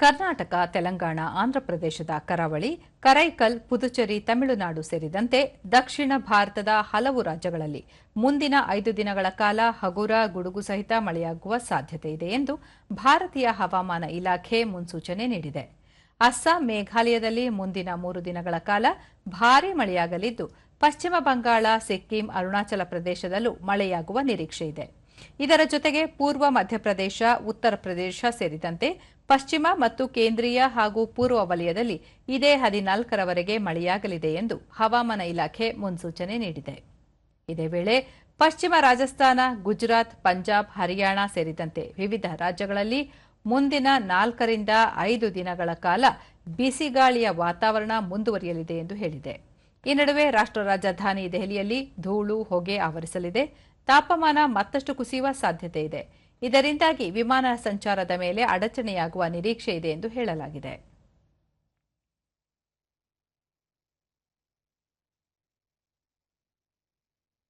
ಕರ್ನಾಟಕ, ತೆಲಂಗಾಣ ಆಂಧ್ರಪ್ರದೇಶದ ಕರಾವಳಿ, ಕರೈಕಲ್, ಪುದುಚೇರಿ, ತಮಿಳುನಾಡು ಸೇರಿದಂತೆ ದಕ್ಷಿಣ ಭಾರತದ ಹಲವು ರಾಜ್ಯಗಳಲ್ಲಿ ಮುಂದಿನ ಐದು ದಿನಗಳ ಕಾಲ ಹಗುರ, ಗುಡುಗು ಸಹಿತ ಮಳೆಯಾಗುವ ಸಾಧ್ಯತೆ ಇದೆ ಎಂದು ಭಾರತೀಯ ಹವಾಮಾನ ಇಲಾಖೆ ಮುನ್ಸೂಚನೆ ನೀಡಿದೆ. ಅಸ್ಸಾಂ, ಮೇಘಾಲಯದಲ್ಲಿ ಮುಂದಿನ ಮೂರು ದಿನಗಳ ಕಾಲ ಭಾರೀ ಮಳೆಯಾಗಲಿದ್ದು, ಪಶ್ಚಿಮ ಬಂಗಾಳ, ಸಿಕ್ಕಿಂ, ಅರುಣಾಚಲ ಪ್ರದೇಶದಲ್ಲೂ ಮಳೆಯಾಗುವ ನಿರೀಕ್ಷೆ ಇದೆ. ಇದರ ಜೊತೆಗೆ ಪೂರ್ವ ಮಧ್ಯಪ್ರದೇಶ, ಉತ್ತರ ಪ್ರದೇಶ ಸೇರಿದಂತೆ ಪಶ್ಚಿಮ ಮತ್ತು ಕೇಂದ್ರೀಯ ಹಾಗೂ ಪೂರ್ವ ವಲಯದಲ್ಲಿ ಇದೇ ಹದಿನಾಲ್ಕರವರೆಗೆ ಮಳೆಯಾಗಲಿದೆ ಎಂದು ಹವಾಮಾನ ಇಲಾಖೆ ಮುನ್ಸೂಚನೆ ನೀಡಿದೆ. ಇದೇ ವೇಳೆ ಪಶ್ಚಿಮ ರಾಜಸ್ಥಾನ, ಗುಜರಾತ್, ಪಂಜಾಬ್, ಹರಿಯಾಣ ಸೇರಿದಂತೆ ವಿವಿಧ ರಾಜ್ಯಗಳಲ್ಲಿ ಮುಂದಿನ ನಾಲ್ಕರಿಂದ ಐದು ದಿನಗಳ ಕಾಲ ಬಿಸಿಗಾಳಿಯ ವಾತಾವರಣ ಮುಂದುವರಿಯಲಿದೆ ಎಂದು ಹೇಳಿದೆ. ಈ ನಡುವೆ ರಾಷ್ಟ್ರ ರಾಜಧಾನಿ ದೆಹಲಿಯಲ್ಲಿ ಧೂಳು, ಹೊಗೆ ಆವರಿಸಲಿದೆ. ತಾಪಮಾನ ಮತ್ತಷ್ಟು ಕುಸಿಯುವ ಸಾಧ್ಯತೆ ಇದೆ. ಇದರಿಂದಾಗಿ ವಿಮಾನ ಸಂಚಾರದ ಮೇಲೆ ಅಡಚಣೆಯಾಗುವ ನಿರೀಕ್ಷೆ ಇದೆ ಎಂದು ಹೇಳಲಾಗಿದೆ.